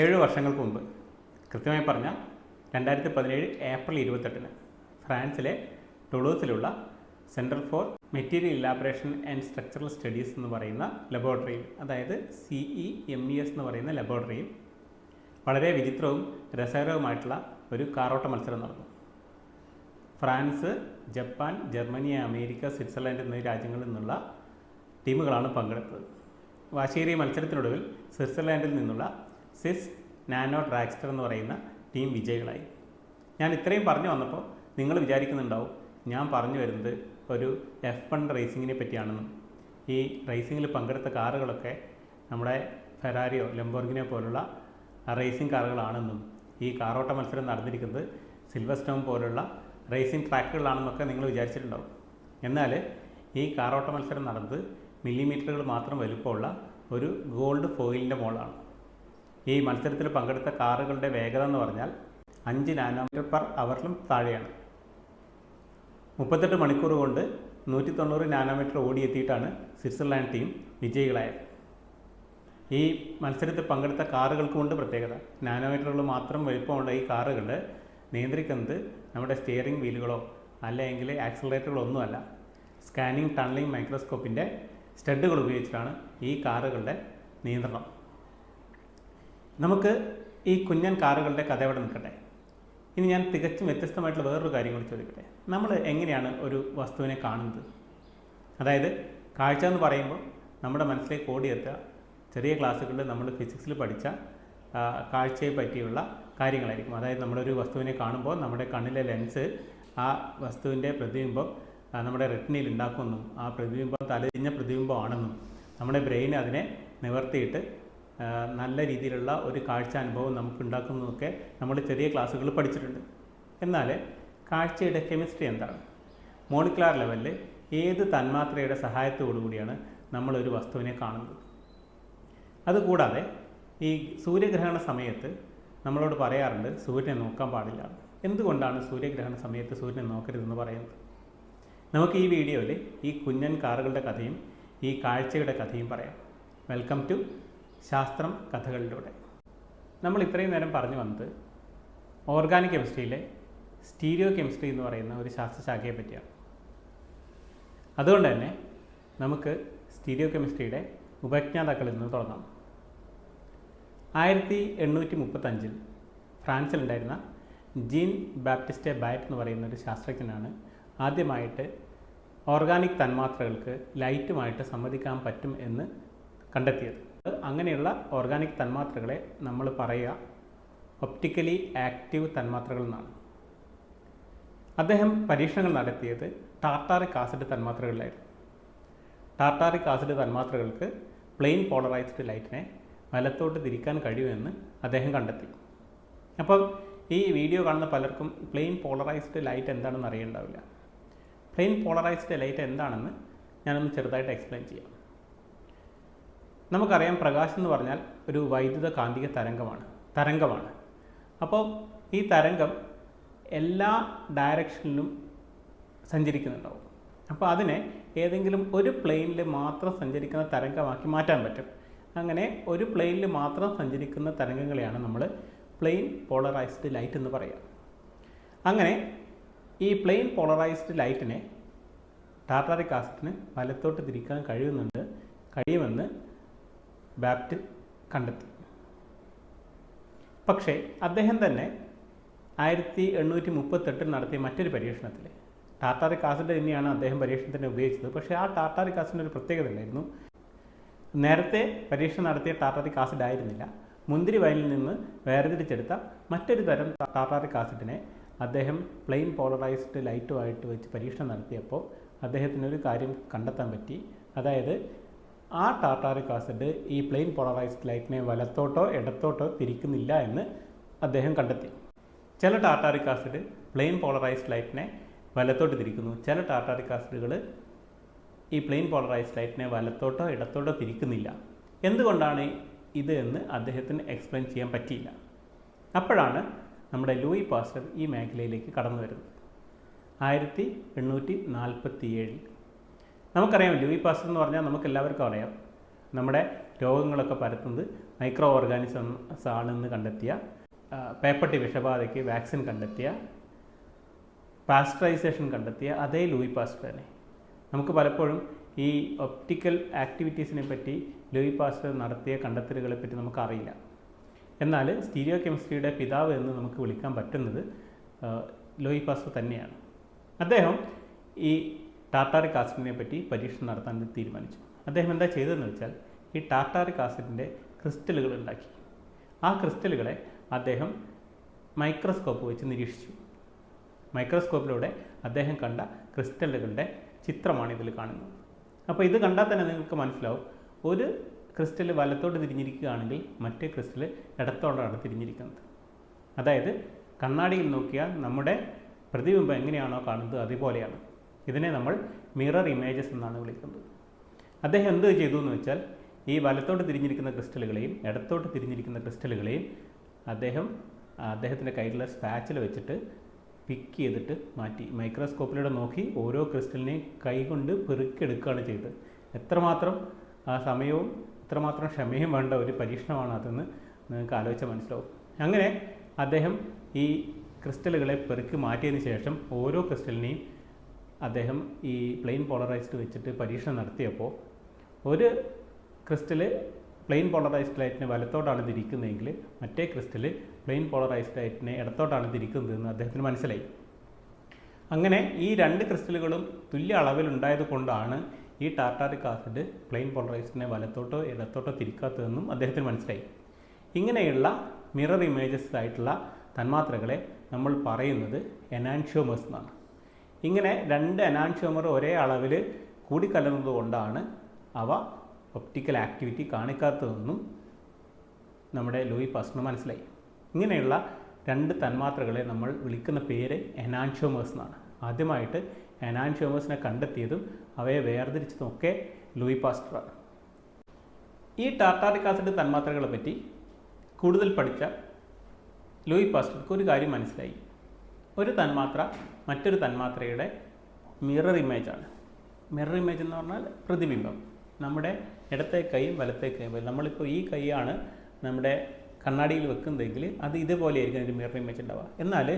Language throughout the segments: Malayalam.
ഏഴ് വർഷങ്ങൾക്ക് മുമ്പ്. കൃത്യമായി പറഞ്ഞാൽ രണ്ടായിരത്തി പതിനേഴ് ഏപ്രിൽ ഇരുപത്തെട്ടിന് ഫ്രാൻസിലെ ടുളൂസിലുള്ള central for material elaboration and structural studies എന്ന് പറയുന്ന ലബോറട്ടറിയിൽ അതായത് C E M E S എന്ന് പറയുന്ന ലബോറട്ടറിയിൽ വളരെ വിചിത്രവും രസകരവുമായിട്ടുള്ള ഒരു കാറോട്ട മത്സരം നടന്നു. France Japan Germany America Switzerland എന്നീ രാജ്യങ്ങളിൽ നിന്നുള്ള ടീമുകളാണ് പങ്കെടുത്തത്. വാശേരി മത്സരത്തിനൊടുവിൽ സ്വിറ്റ്സർലാൻഡിൽ നിന്നുള്ള സിസ് നാനോ ട്രാക്സ്റ്റർ എന്ന് പറയുന്ന ടീം വിജയികളായി. ഞാൻ ഇത്രയും പറഞ്ഞു വന്നപ്പോൾ നിങ്ങൾ വിചാരിക്കുന്നുണ്ടാവും ഞാൻ പറഞ്ഞു വരുന്നത് ഒരു എഫ് വൺ റേസിങ്ങിനെ പറ്റിയാണെന്നും ഈ റേസിങ്ങിൽ പങ്കെടുത്ത കാറുകളൊക്കെ നമ്മുടെ ഫെറാരിയോ ലംബോർഗിനെ പോലുള്ള റേസിംഗ് കാറുകളാണെന്നും ഈ കാറോട്ട മത്സരം നടന്നിരിക്കുന്നത് സിൽവർ പോലുള്ള റേസിംഗ് ട്രാക്കുകളാണെന്നൊക്കെ നിങ്ങൾ വിചാരിച്ചിട്ടുണ്ടാവും. എന്നാൽ ഈ കാറോട്ട മത്സരം നടന്നത് മില്ലിമീറ്ററുകൾ മാത്രം വലുപ്പമുള്ള ഒരു ഗോൾഡ് ഫോയിലിന്റെ മോളാണ്. ഈ മത്സരത്തിൽ പങ്കെടുത്ത കാറുകളുടെ വേഗത എന്ന് പറഞ്ഞാൽ അഞ്ച് നാനോമീറ്റർ പെർ അവറിലും താഴെയാണ്. മുപ്പത്തെട്ട് മണിക്കൂർ കൊണ്ട് നൂറ്റി തൊണ്ണൂറ് നാനോമീറ്റർ ഓടിയെത്തിയിട്ടാണ് സ്വിറ്റ്സർലാൻഡ് ടീം വിജയികളായത്. ഈ മത്സരത്തിൽ പങ്കെടുത്ത കാറുകൾക്കുമുണ്ട് പ്രത്യേകത നാനോമീറ്ററുകൾ മാത്രം വലിപ്പമുള്ള ഈ കാറുകൾ നിയന്ത്രിക്കുന്നത് നമ്മുടെ സ്റ്റിയറിംഗ് വീലുകളോ അല്ലെങ്കിൽ ആക്സിലറേറ്ററുകളോ ഒന്നുമല്ല സ്കാനിങ് ടണലിംഗ് മൈക്രോസ്കോപ്പിന്റെ സ്റ്റഡുകൾ ഉപയോഗിച്ചിട്ടാണ് ഈ കാറുകളുടെ നിയന്ത്രണം. നമുക്ക് ഈ കുഞ്ഞൻ കാറുകളുടെ കഥ എവിടെ നിൽക്കട്ടെ? ഇനി ഞാൻ തികച്ചും വ്യത്യസ്തമായിട്ടുള്ള വേറൊരു കാര്യം കൂടി ചോദിക്കട്ടെ? നമ്മൾ എങ്ങനെയാണ് ഒരു വസ്തുവിനെ കാണുന്നത്? അതായത് കാഴ്ച എന്ന് പറയുമ്പോൾ നമ്മുടെ മനസ്സിലേക്ക് ഓടിയെത്തുക ചെറിയ ക്ലാസ്സുകളിൽ നമ്മൾ ഫിസിക്സിൽ പഠിച്ച കാഴ്ചയെ പറ്റിയുള്ള കാര്യങ്ങളായിരിക്കും. അതായത് നമ്മളൊരു വസ്തുവിനെ കാണുമ്പോൾ നമ്മുടെ കണ്ണിലെ ലെൻസ് ആ വസ്തുവിന്റെ പ്രതിബിംബം നമ്മുടെ റെറ്റിനയിൽ ഉണ്ടാക്കുമെന്നും ആ പ്രതിബിംബം തലതിരിഞ്ഞ പ്രതിബിംബമാണെന്നും നമ്മുടെ ബ്രെയിൻ അതിനെ നിവർത്തിയിട്ട് നല്ല രീതിയിലുള്ള ഒരു കാഴ്ച അനുഭവം നമുക്ക് ഉണ്ടാക്കുന്നതൊക്കെ നമ്മൾ ചെറിയ ക്ലാസ്സുകൾ പഠിച്ചിട്ടുണ്ട്. എന്നാൽ കാഴ്ചയുടെ കെമിസ്ട്രി എന്താണ്? മോളിക്കുലാർ ലെവലിൽ ഏത് തന്മാത്രയുടെ സഹായത്തോടു കൂടിയാണ് നമ്മളൊരു വസ്തുവിനെ കാണുന്നത്? അതുകൂടാതെ ഈ സൂര്യഗ്രഹണ സമയത്ത് നമ്മളോട് പറയാറുണ്ട് സൂര്യനെ നോക്കാൻ പാടില്ല. എന്തുകൊണ്ടാണ് സൂര്യഗ്രഹണ സമയത്ത് സൂര്യനെ നോക്കരുതെന്ന് പറയുന്നത്? നമുക്ക് ഈ വീഡിയോയിൽ ഈ കുഞ്ഞൻ കാറുകളുടെ കഥയും ഈ കാഴ്ചയുടെ കഥയും പറയാം. വെൽക്കം ടു ശാസ്ത്രം കഥകളിലൂടെ. നമ്മൾ ഇത്രയും നേരം പറഞ്ഞു വന്നത് ഓർഗാനിക് കെമിസ്ട്രിയിലെ സ്റ്റീരിയോ കെമിസ്ട്രി എന്ന് പറയുന്ന ഒരു ശാസ്ത്രശാഖയെ പറ്റിയാണ്. അതുകൊണ്ട് തന്നെ നമുക്ക് സ്റ്റീരിയോ കെമിസ്ട്രിയുടെ ഉപജ്ഞാതാക്കളിൽ നിന്ന് തുടങ്ങാം. ആയിരത്തി എണ്ണൂറ്റി മുപ്പത്തഞ്ചിൽ ഫ്രാൻസിലുണ്ടായിരുന്ന ജീൻ ബാപ്റ്റിസ്റ്റ് ബാറ്റ് എന്ന് പറയുന്ന ഒരു ശാസ്ത്രജ്ഞനാണ് ആദ്യമായിട്ട് ഓർഗാനിക് തന്മാത്രകൾക്ക് ലൈറ്റുമായിട്ട് സംവദിക്കാൻ പറ്റും എന്ന് കണ്ടെത്തിയത്. അങ്ങനെയുള്ള ഓർഗാനിക് തന്മാത്രകളെ നമ്മൾ പറയുക ഒപ്റ്റിക്കലി ആക്റ്റീവ് തന്മാത്രകൾ എന്നാണ്. അദ്ദേഹം പരീക്ഷണങ്ങൾ നടത്തിയത് ടാർട്ടാറിക് ആസിഡ് തന്മാത്രകളിലായിരുന്നു. ടാർട്ടാറിക് ആസിഡ് തന്മാത്രകൾക്ക് പ്ലെയിൻ പോളറൈസ്ഡ് ലൈറ്റിനെ വലത്തോട്ട് തിരിക്കാൻ കഴിയുമെന്ന് അദ്ദേഹം കണ്ടെത്തി. അപ്പം ഈ വീഡിയോ കാണുന്ന പലർക്കും പ്ലെയിൻ പോളറൈസ്ഡ് ലൈറ്റ് എന്താണെന്ന് അറിയണ്ടാവില്ല. പ്ലെയിൻ പോളറൈസ്ഡ് ലൈറ്റ് എന്താണെന്ന് ഞാനൊന്ന് ചെറുതായിട്ട് എക്സ്പ്ലെയിൻ ചെയ്യാം. നമുക്കറിയാം പ്രകാശം എന്ന് പറഞ്ഞാൽ ഒരു വൈദ്യുത കാന്തിക തരംഗമാണ് തരംഗമാണ്. അപ്പോൾ ഈ തരംഗം എല്ലാ ഡയറക്ഷനിലും സഞ്ചരിക്കുന്നുണ്ടാവും. അപ്പോൾ അതിനെ ഏതെങ്കിലും ഒരു പ്ലെയിനിൽ മാത്രം സഞ്ചരിക്കുന്ന തരംഗമാക്കി മാറ്റാൻ പറ്റും. അങ്ങനെ ഒരു പ്ലെയിനിൽ മാത്രം സഞ്ചരിക്കുന്ന തരംഗങ്ങളെയാണ് നമ്മൾ പ്ലെയിൻ പോളറൈസ്ഡ് ലൈറ്റ് എന്ന് പറയുക. അങ്ങനെ ഈ പ്ലെയിൻ പോളറൈസ്ഡ് ലൈറ്റിനെ ടാർട്ടാറിക് ആസിഡിന് വലത്തോട്ട് തിരിക്കാൻ കഴിയുന്നുണ്ട് കഴിയുമെന്ന് ബാപ്റ്റ് കണ്ടെത്തി. പക്ഷേ അദ്ദേഹം തന്നെ ആയിരത്തി എണ്ണൂറ്റി മുപ്പത്തെട്ടിൽ നടത്തിയ മറ്റൊരു പരീക്ഷണത്തിൽ ടാർട്ടാറിക് ആസിഡ് തന്നെയാണ് അദ്ദേഹം പരീക്ഷണത്തിന് ഉപയോഗിച്ചത്. പക്ഷേ ആ ടാർട്ടാറിക് കാസിന്റെ ഒരു പ്രത്യേകത ഉണ്ടായിരുന്നു. നേരത്തെ പരീക്ഷണം നടത്തിയ ടാർട്ടാറിക് ആസിഡ് ആയിരുന്നില്ല. മുന്തിരി വയലിൽ നിന്ന് വേർതിരിച്ചെടുത്ത മറ്റൊരു തരം ടാർട്ടാറിക് ആസിഡിനെ അദ്ദേഹം പ്ലെയിൻ പോളറൈസ്ഡ് ലൈറ്റുമായിട്ട് വെച്ച് പരീക്ഷണം നടത്തിയപ്പോൾ അദ്ദേഹത്തിനൊരു കാര്യം കണ്ടെത്താൻ പറ്റി. അതായത് ആ ടാർട്ടാറിക് ആസിഡ് ഈ പ്ലെയിൻ പോളറൈസ്ഡ് ലൈറ്റിനെ വലത്തോട്ടോ ഇടത്തോട്ടോ തിരിക്കുന്നില്ല എന്ന് അദ്ദേഹം കണ്ടെത്തി. ചില ടാർട്ടാറിക് ആസിഡ് പ്ലെയിൻ പോളറൈസ്ഡ് ലൈറ്റിനെ വലത്തോട്ട് തിരിക്കുന്നു. ചില ടാർട്ടാറിക് ആസിഡുകൾ ഈ പ്ലെയിൻ പോളറൈസ്ഡ് ലൈറ്റിനെ വലത്തോട്ടോ ഇടത്തോട്ടോ തിരിക്കുന്നില്ല. എന്തുകൊണ്ടാണ് ഇത് എന്ന് അദ്ദേഹത്തിന് എക്സ്പ്ലെയിൻ ചെയ്യാൻ പറ്റിയില്ല. അപ്പോഴാണ് നമ്മുടെ ലൂയി പാസ്റ്റർ ഈ മേഖലയിലേക്ക് കടന്നു വരുന്നത്. ആയിരത്തി എണ്ണൂറ്റി നാൽപ്പത്തി ഏഴിൽ നമുക്കറിയാം ലൂയി പാസ്റ്റർ എന്ന് പറഞ്ഞാൽ നമുക്ക് എല്ലാവർക്കും അറിയാം. നമ്മുടെ രോഗങ്ങളൊക്കെ പരത്തുന്നത് മൈക്രോ ഓർഗാനിസംസ് ആണെന്ന് കണ്ടെത്തിയ പേപ്പട്ടി വിഷബാധയ്ക്ക് വാക്സിൻ കണ്ടെത്തിയ പാസ്റ്ററൈസേഷൻ കണ്ടെത്തിയ അതേ ലൂയി പാസ്റ്റർ തന്നെ. നമുക്ക് പലപ്പോഴും ഈ ഒപ്റ്റിക്കൽ ആക്ടിവിറ്റീസിനെ പറ്റി ലൂയി പാസ്റ്റർ നടത്തിയ കണ്ടെത്തലുകളെ പറ്റി നമുക്കറിയില്ല. എന്നാൽ സ്റ്റീരിയോ കെമിസ്ട്രിയുടെ പിതാവ് എന്ന് നമുക്ക് വിളിക്കാൻ പറ്റുന്നത് ലൂയി പാസ്റ്റർ തന്നെയാണ്. അദ്ദേഹം ഈ ടാർട്ടാറിക് ആസിഡിനെ പറ്റി പരീക്ഷണം നടത്താൻ തീരുമാനിച്ചു. അദ്ദേഹം എന്താ ചെയ്തതെന്ന് വെച്ചാൽ ഈ ടാർട്ടാറിക് ആസിഡിന്റെ ക്രിസ്റ്റലുകൾ ഉണ്ടാക്കി. ആ ക്രിസ്റ്റലുകളെ അദ്ദേഹം മൈക്രോസ്കോപ്പ് വെച്ച് നിരീക്ഷിച്ചു. മൈക്രോസ്കോപ്പിലൂടെ അദ്ദേഹം കണ്ട ക്രിസ്റ്റലുകളുടെ ചിത്രമാണ് ഇതിൽ കാണുന്നത്. അപ്പോൾ ഇത് കണ്ടാൽ തന്നെ നിങ്ങൾക്ക് മനസ്സിലാവും. ഒരു ക്രിസ്റ്റൽ വലത്തോട്ട് തിരിഞ്ഞിരിക്കുകയാണെങ്കിൽ മറ്റേ ക്രിസ്റ്റൽ ഇടത്തോടാണ് തിരിഞ്ഞിരിക്കുന്നത്. അതായത് കണ്ണാടിയിൽ നോക്കിയാൽ നമ്മുടെ പ്രതിബിംബം എങ്ങനെയാണോ കാണുന്നത് അതുപോലെയാണ്. ഇതിനെ നമ്മൾ മിറർ ഇമേജസ് എന്നാണ് വിളിക്കുന്നത്. അദ്ദേഹം എന്ത് ചെയ്തു എന്ന് വെച്ചാൽ ഈ വലത്തോട്ട് തിരിഞ്ഞിരിക്കുന്ന ക്രിസ്റ്റലുകളെയും ഇടത്തോട്ട് തിരിഞ്ഞിരിക്കുന്ന ക്രിസ്റ്റലുകളെയും അദ്ദേഹം അദ്ദേഹത്തിന്റെ കയ്യിലുള്ള സ്പാച്ചിൽ വെച്ചിട്ട് പിക്ക് ചെയ്തിട്ട് മാറ്റി. മൈക്രോസ്കോപ്പിലൂടെ നോക്കി ഓരോ ക്രിസ്റ്റലിനെയും കൈകൊണ്ട് പെറുക്കിയെടുക്കുകയാണ് ചെയ്തത്. എത്രമാത്രം ആ സമയവും എത്രമാത്രം ക്ഷമയും വേണ്ട ഒരു പരീക്ഷണമാണ് അതെന്ന് നിങ്ങൾക്ക് ആലോചിച്ചാൽ മനസ്സിലാവും. അങ്ങനെ അദ്ദേഹം ഈ ക്രിസ്റ്റലുകളെ പെറുക്കി മാറ്റിയതിന് ശേഷം ഓരോ ക്രിസ്റ്റലിനെയും അദ്ദേഹം ഈ പ്ലെയിൻ പോളറൈസ്ഡ് വെച്ചിട്ട് പരീക്ഷണം നടത്തിയപ്പോൾ ഒരു ക്രിസ്റ്റൽ പ്ലെയിൻ പോളറൈസ്ഡ് ലൈറ്റിനെ വലത്തോട്ടാണ് തിരിക്കുന്നതെങ്കിൽ മറ്റേ ക്രിസ്റ്റൽ പ്ലെയിൻ പോളറൈസ്ഡ് ലൈറ്റിനെ ഇടത്തോട്ടാണ് തിരിക്കുന്നതെന്ന് അദ്ദേഹത്തിന് മനസ്സിലായി. അങ്ങനെ ഈ രണ്ട് ക്രിസ്റ്റലുകളും തുല്യ അളവിലുണ്ടായത് കൊണ്ടാണ് ഈ ടാർട്ടാറിക് ആസിഡ് പ്ലെയിൻ പോളറൈസ്ഡിനെ വലത്തോട്ടോ ഇടത്തോട്ടോ തിരിക്കാത്തതെന്നും അദ്ദേഹത്തിന് മനസ്സിലായി. ഇങ്ങനെയുള്ള മിറർ ഇമേജസ് ആയിട്ടുള്ള തന്മാത്രകളെ നമ്മൾ പറയുന്നത് എനാൻഷ്യോമേഴ്സ് എന്നാണ്. ഇങ്ങനെ രണ്ട് അനാൻഷ്യോമർ ഒരേ അളവിൽ കൂടിക്കലർന്നത് കൊണ്ടാണ് അവ ഒപ്റ്റിക്കൽ ആക്ടിവിറ്റി കാണിക്കാത്തതെന്നും നമ്മുടെ ലൂയി പാസ്റ്ററിന് മനസ്സിലായി. ഇങ്ങനെയുള്ള രണ്ട് തന്മാത്രകളെ നമ്മൾ വിളിക്കുന്ന പേര് എനാൻഷ്യോമേഴ്സ് എന്നാണ്. ആദ്യമായിട്ട് എനാൻഷ്യോമേഴ്സിനെ കണ്ടെത്തിയതും അവയെ വേർതിരിച്ചതും ഒക്കെ ലൂയി പാസ്റ്ററാണ് ഈ ടാർട്ടാറിക് ആസിഡ് തന്മാത്രകളെ പറ്റി കൂടുതൽ പഠിച്ച ലൂയി പാസ്റ്റർക്ക് ഒരു കാര്യം മനസ്സിലായി. ഒരു തന്മാത്ര മറ്റൊരു തന്മാത്രയുടെ മിറർ ഇമേജാണ് മിറർ ഇമേജ് എന്ന് പറഞ്ഞാൽ പ്രതിബിംബം. നമ്മുടെ ഇടത്തെ കൈയും വലത്തെ കൈയും നമ്മളിപ്പോൾ ഈ കൈയാണ് നമ്മുടെ കണ്ണാടിയിൽ വെക്കുന്നതെങ്കിൽ അത് ഇതുപോലെയായിരിക്കും അതിന്റെ മിറർ ഇമേജ് ഉണ്ടാവുക. എന്നാൽ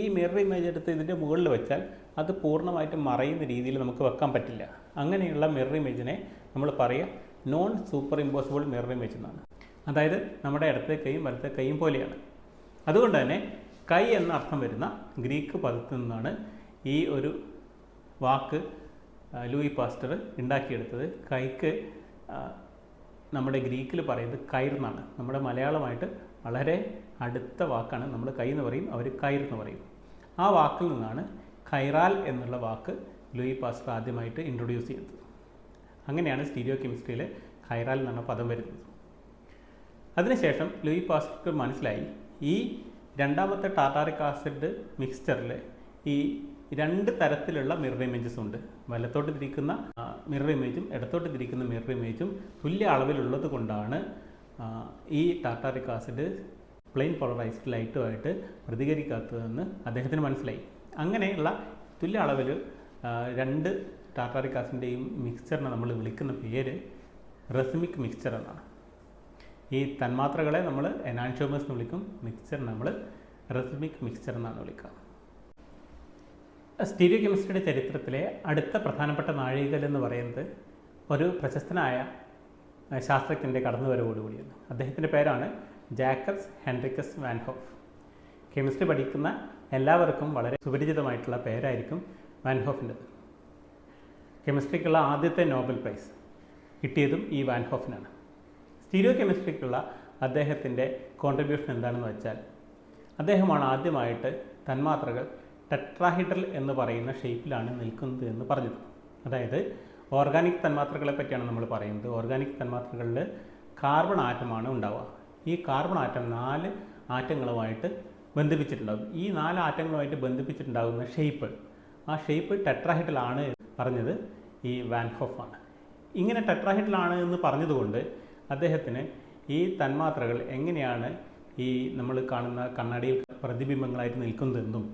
ഈ മിറർ ഇമേജ് എടുത്ത് ഇതിന്റെ മുകളിൽ വെച്ചാൽ അത് പൂർണമായിട്ടും മറയുന്ന രീതിയിൽ നമുക്ക് വെക്കാൻ പറ്റില്ല. അങ്ങനെയുള്ള മിറർ ഇമേജിനെ നമ്മൾ പറയുക non superimposable mirror image എന്നാണ്. അതായത് നമ്മുടെ ഇടത്തെ കൈയും വലത്തെ കൈയും പോലെയാണ്. അതുകൊണ്ട് തന്നെ കൈ എന്ന അർത്ഥം വരുന്ന ഗ്രീക്ക് പദത്തിൽ നിന്നാണ് ഈ ഒരു വാക്ക് ലൂയി പാസ്റ്റർ ഉണ്ടാക്കിയെടുത്തത്. കൈക്ക് നമ്മുടെ ഗ്രീക്കിൽ പറയുന്നത് കൈർ എന്നാണ്. നമ്മുടെ മലയാളമായിട്ട് വളരെ അടുത്ത വാക്കാണ്. നമ്മൾ കൈ എന്ന് പറയും അവർ കൈർ എന്ന് പറയും. ആ വാക്കിൽ നിന്നാണ് കൈറാൽ എന്നുള്ള വാക്ക് ലൂയി പാസ്റ്റർ ആദ്യമായിട്ട് ഇൻട്രൊഡ്യൂസ് ചെയ്തത്. അങ്ങനെയാണ് സ്റ്റീരിയോ കെമിസ്ട്രിയിൽ കൈറാൽ എന്നുള്ള പദം വരുന്നത്. അതിനുശേഷം ലൂയി പാസ്റ്റർക്ക് മനസ്സിലായി ഈ രണ്ടാമത്തെ ടാറ്റാറിക് ആസിഡ് മിക്സ്ചറിൽ ഈ രണ്ട് തരത്തിലുള്ള മിറർ ഇമേജസ് ഉണ്ട്. വലത്തോട്ട് തിരിക്കുന്ന മിറർ ഇമേജും ഇടത്തോട്ട് തിരിക്കുന്ന മിറർ ഇമേജും തുല്യ അളവിലുള്ളത് കൊണ്ടാണ് ഈ ടാറ്റാറിക് ആസിഡ് പ്ലെയിൻ പോളറൈസ്ഡ് ലൈറ്റുമായിട്ട് പ്രതികരിക്കാത്തതെന്ന് അദ്ദേഹത്തിന് മനസ്സിലായി. അങ്ങനെയുള്ള തുല്യ അളവിൽ രണ്ട് ടാറ്റാറിക് ആസിഡിന്റെയും മിക്സ്ചറിനെ നമ്മൾ വിളിക്കുന്ന പേര് റെസിമിക് മിക്സ്ചർ എന്നാണ്. ഈ തന്മാത്രകളെ നമ്മൾ എനാൻഷോമസ് എന്ന് വിളിക്കും. മിക്സ്ചർ നമ്മൾ റെസിമിക് മിക്സ്ചർ എന്നാണ് വിളിക്കുക. സ്റ്റീരിയോ കെമിസ്ട്രിയുടെ ചരിത്രത്തിലെ അടുത്ത പ്രധാനപ്പെട്ട നാഴികൽ എന്ന് പറയുന്നത് ഒരു പ്രശസ്തനായ ശാസ്ത്രജ്ഞന്റെ കടന്നുവരവോടുകൂടിയാണ് അദ്ദേഹത്തിന്റെ പേരാണ് ജാക്കബ്സ് ഹെൻറിക്കസ് വാൻഹോഫ്. കെമിസ്ട്രി പഠിക്കുന്ന എല്ലാവർക്കും വളരെ സുപരിചിതമായിട്ടുള്ള പേരായിരിക്കും വാൻഹോഫിന്റെത് കെമിസ്ട്രിക്കുള്ള ആദ്യത്തെ നോബൽ പ്രൈസ് കിട്ടിയതും ഈ വാൻഹോഫിനാണ്. സ്റ്റീരിയോ കെമിസ്ട്രിക്കുള്ള അദ്ദേഹത്തിന്റെ കോൺട്രിബ്യൂഷൻ എന്താണെന്ന് വെച്ചാൽ അദ്ദേഹമാണ് ആദ്യമായിട്ട് തന്മാത്രകൾ ടെട്രാഹിഡ്രൽ എന്ന് പറയുന്ന ഷേപ്പിലാണ് നിൽക്കുന്നത് എന്ന് പറഞ്ഞത്. അതായത് ഓർഗാനിക് തന്മാത്രകളെ പറ്റിയാണ് നമ്മൾ പറയുന്നത്. ഓർഗാനിക് തന്മാത്രകളിൽ കാർബൺ ആറ്റമാണ് ഉണ്ടാവുക. ഈ കാർബൺ ആറ്റം നാല് ആറ്റങ്ങളുമായിട്ട് ബന്ധിപ്പിച്ചിട്ടുണ്ടാകും ഈ നാല് ആറ്റങ്ങളുമായിട്ട് ബന്ധിപ്പിച്ചിട്ടുണ്ടാകുന്ന ഷേപ്പ് ആ ഷേപ്പ് ടെട്രാഹിഡ്രലാണ് പറഞ്ഞത് ഈ വാൻഹോഫാണ് ഇങ്ങനെ ടെട്രാഹിഡ്രലാണ് എന്ന് പറഞ്ഞതുകൊണ്ട് അദ്ദേഹത്തിന് ഈ തന്മാത്രകൾ എങ്ങനെയാണ് ഈ നമ്മൾ കാണുന്ന കണ്ണാടിയിൽ പ്രതിബിംബങ്ങളായിട്ട് നിൽക്കുന്നതെന്നും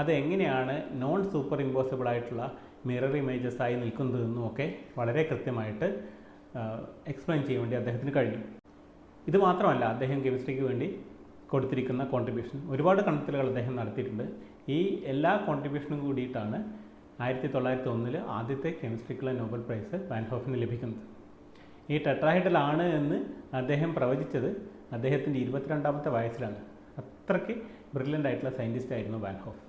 അതെങ്ങനെയാണ് നോൺ സൂപ്പർ ഇമ്പോസിബിൾ ആയിട്ടുള്ള മിറർ ഇമേജസ് ആയി നിൽക്കുന്നതെന്നും ഒക്കെ വളരെ കൃത്യമായിട്ട് എക്സ്പ്ലെയിൻ ചെയ്യാൻ വേണ്ടി അദ്ദേഹത്തിന് കഴിഞ്ഞു. ഇത് മാത്രമല്ല അദ്ദേഹം കെമിസ്ട്രിക്ക് വേണ്ടി കൊടുത്തിരിക്കുന്ന കോൺട്രിബ്യൂഷൻ ഒരുപാട് കണ്ടെത്തലുകൾ അദ്ദേഹം നടത്തിയിട്ടുണ്ട്. ഈ എല്ലാ കോൺട്രിബ്യൂഷനും കൂടിയിട്ടാണ് ആയിരത്തി തൊള്ളായിരത്തി ഒന്നിൽ ആദ്യത്തെ കെമിസ്ട്രിക്കുള്ള നോബൽ പ്രൈസ് വാൻഹോഫിന് ലഭിക്കുന്നത്. ഈ ടെട്രാഹൈഡലാണ് എന്ന് അദ്ദേഹം പ്രവചിച്ചത് അദ്ദേഹത്തിന്റെ ഇരുപത്തിരണ്ടാമത്തെ വയസ്സിലാണ്. അത്രയ്ക്ക് ബ്രില്യന്റ് ആയിട്ടുള്ള സയന്റിസ്റ്റ് ആയിരുന്നു വാൻഹോഫ്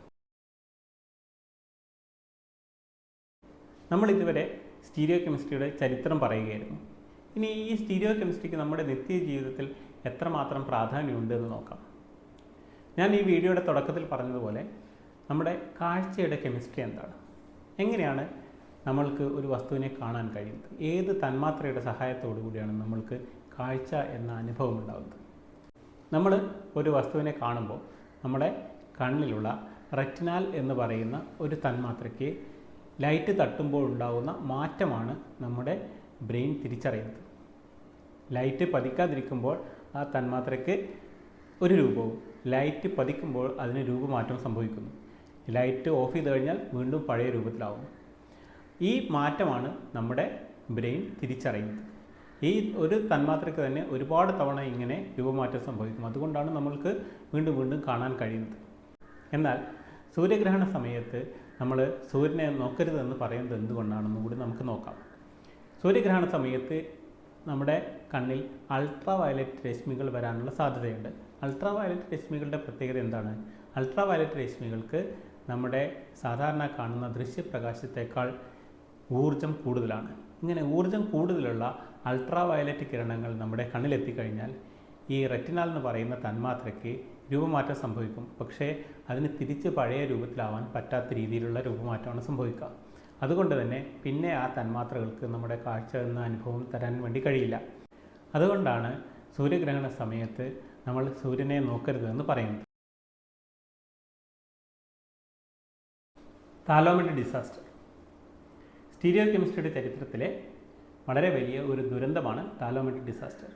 നമ്മളിതുവരെ സ്റ്റീരിയോ കെമിസ്ട്രിയുടെ ചരിത്രം പറയുകയായിരുന്നു. ഇനി ഈ സ്റ്റീരിയോ കെമിസ്ട്രിക്ക് നമ്മുടെ നിത്യ ജീവിതത്തിൽ എത്രമാത്രം പ്രാധാന്യമുണ്ട് എന്ന് നോക്കാം. ഞാൻ ഈ വീഡിയോയുടെ തുടക്കത്തിൽ പറഞ്ഞതുപോലെ നമ്മുടെ കാഴ്ചയുടെ കെമിസ്ട്രി എന്താണ്? എങ്ങനെയാണ് നമ്മൾക്ക് ഒരു വസ്തുവിനെ കാണാൻ കഴിയുന്നത് ഏത് തന്മാത്രയുടെ സഹായത്തോടു കൂടിയാണ് നമ്മൾക്ക് കാഴ്ച എന്ന അനുഭവം ഉണ്ടാകുന്നത് നമ്മൾ ഒരു വസ്തുവിനെ കാണുമ്പോൾ നമ്മുടെ കണ്ണിലുള്ള റെറ്റിനാൽ എന്ന് പറയുന്ന ഒരു തന്മാത്രയ്ക്ക് ലൈറ്റ് തട്ടുമ്പോൾ ഉണ്ടാകുന്ന മാറ്റമാണ് നമ്മുടെ ബ്രെയിൻ തിരിച്ചറിയുന്നത്. ലൈറ്റ് പതിക്കാതിരിക്കുമ്പോൾ ആ തന്മാത്രയ്ക്ക് ഒരു രൂപവും ലൈറ്റ് പതിക്കുമ്പോൾ അതിന് രൂപമാറ്റം സംഭവിക്കുന്നു. ലൈറ്റ് ഓഫ് ചെയ്ത് കഴിഞ്ഞാൽ വീണ്ടും പഴയ രൂപത്തിലാവുന്നു. ഈ മാറ്റമാണ് നമ്മുടെ ബ്രെയിൻ തിരിച്ചറിയുന്നത്. ഈ ഒരു തന്മാത്രയ്ക്ക് തന്നെ ഒരുപാട് തവണ ഇങ്ങനെ രൂപമാറ്റം സംഭവിക്കും. അതുകൊണ്ടാണ് നമ്മൾക്ക് വീണ്ടും വീണ്ടും കാണാൻ കഴിയുന്നത്. എന്നാൽ സൂര്യഗ്രഹണ സമയത്ത് നമ്മൾ സൂര്യനെ നോക്കരുതെന്ന് പറയുന്നത് എന്തുകൊണ്ടാണെന്ന് കൂടി നമുക്ക് നോക്കാം. സൂര്യഗ്രഹണ സമയത്ത് നമ്മുടെ കണ്ണിൽ അൾട്രാ വയലറ്റ് രശ്മികൾ വരാനുള്ള സാധ്യതയുണ്ട്. അൾട്രാ വയലറ്റ് രശ്മികളുടെ പ്രത്യേകത എന്താണ്? അൾട്രാ വയലറ്റ് രശ്മികൾക്ക് നമ്മുടെ സാധാരണ കാണുന്ന ദൃശ്യപ്രകാശത്തേക്കാൾ ഊർജം കൂടുതലാണ്. ഇങ്ങനെ ഊർജം കൂടുതലുള്ള അൾട്രാ വയലറ്റ് കിരണങ്ങൾ നമ്മുടെ കണ്ണിലെത്തിക്കഴിഞ്ഞാൽ ഈ റെറ്റിനാൽ എന്ന് പറയുന്ന തന്മാത്രയ്ക്ക് രൂപമാറ്റം സംഭവിക്കും. പക്ഷേ അതിന് തിരിച്ച് പഴയ രൂപത്തിലാവാൻ പറ്റാത്ത രീതിയിലുള്ള രൂപമാറ്റമാണ് സംഭവിക്കുക. അതുകൊണ്ട് തന്നെ പിന്നെ ആ തന്മാത്രകൾക്ക് നമ്മുടെ കാഴ്ച എന്ന അനുഭവം തരാൻ വേണ്ടി കഴിയില്ല. അതുകൊണ്ടാണ് സൂര്യഗ്രഹണ സമയത്ത് നമ്മൾ സൂര്യനെ നോക്കരുതെന്ന് പറയുന്നത്. താലോമെഡ് ഡിസാസ്റ്റർ സ്റ്റീരിയോ കെമിസ്ട്രിയുടെ ചരിത്രത്തിലെ വളരെ വലിയ ഒരു ദുരന്തമാണ് താലോമെഡ് ഡിസാസ്റ്റർ.